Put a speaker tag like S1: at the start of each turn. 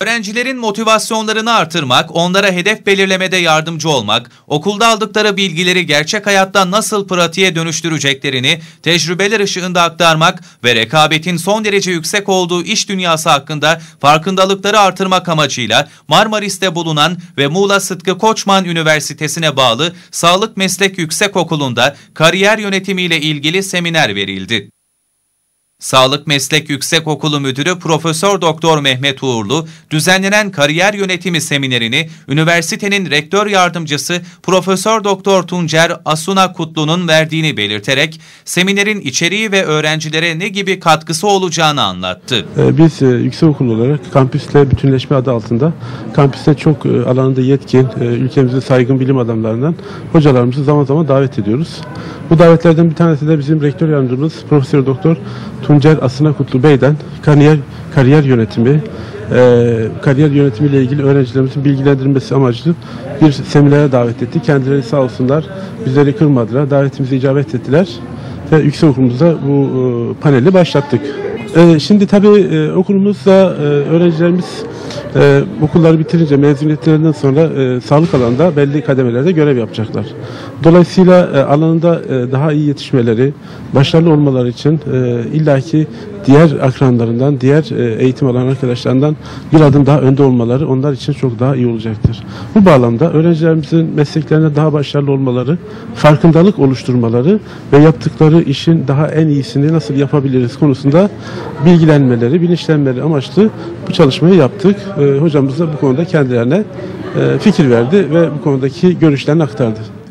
S1: Öğrencilerin motivasyonlarını artırmak, onlara hedef belirlemede yardımcı olmak, okulda aldıkları bilgileri gerçek hayatta nasıl pratiğe dönüştüreceklerini tecrübeler ışığında aktarmak ve rekabetin son derece yüksek olduğu iş dünyası hakkında farkındalıkları artırmak amacıyla Marmaris'te bulunan ve Muğla Sıtkı Koçman Üniversitesi'ne bağlı Sağlık Meslek Yüksekokulu'nda kariyer yönetimiyle ilgili seminer verildi. Sağlık Meslek Yüksekokulu Müdürü Profesör Doktor Mehmet Uğurlu düzenlenen kariyer yönetimi seminerini üniversitenin rektör yardımcısı Profesör Doktor Tuncer Asuna Kutlu'nun verdiğini belirterek seminerin içeriği ve öğrencilere ne gibi katkısı olacağını anlattı.
S2: Ee, Biz e, yüksekokul olarak kampüsle bütünleşme adı altında kampüste çok e, alanında yetkin, e, ülkemizde saygın bilim adamlarından hocalarımızı zaman zaman davet ediyoruz. Bu davetlerden bir tanesi de bizim rektör yardımcımız Profesör Doktor Tuncer Asına Kutlu Bey'den kariyer, kariyer yönetimi, e, kariyer yönetimiyle ilgili öğrencilerimizin bilgilendirilmesi amaçlı bir seminere davet etti. Kendileri sağ olsunlar bizleri kırmadılar, davetimize icabet ettiler ve yüksekokulumuzda bu e, paneli başlattık. E, şimdi tabii e, okulumuzda e, öğrencilerimiz e, okulları bitirince mezuniyetlerinden sonra sağlık alanında belli kademelerde görev yapacaklar. Dolayısıyla alanında daha iyi yetişmeleri, başarılı olmaları için illaki diğer akranlarından, diğer e, eğitim alan arkadaşlarından bir adım daha önde olmaları onlar için çok daha iyi olacaktır. Bu bağlamda öğrencilerimizin mesleklerinde daha başarılı olmaları, farkındalık oluşturmaları ve yaptıkları işin daha en iyisini nasıl yapabiliriz konusunda bilgilenmeleri, bilinçlenmeleri amaçlı bu çalışmayı yaptık. E, hocamız da bu konuda kendilerine e, fikir verdi ve bu konudaki görüşlerini aktardı.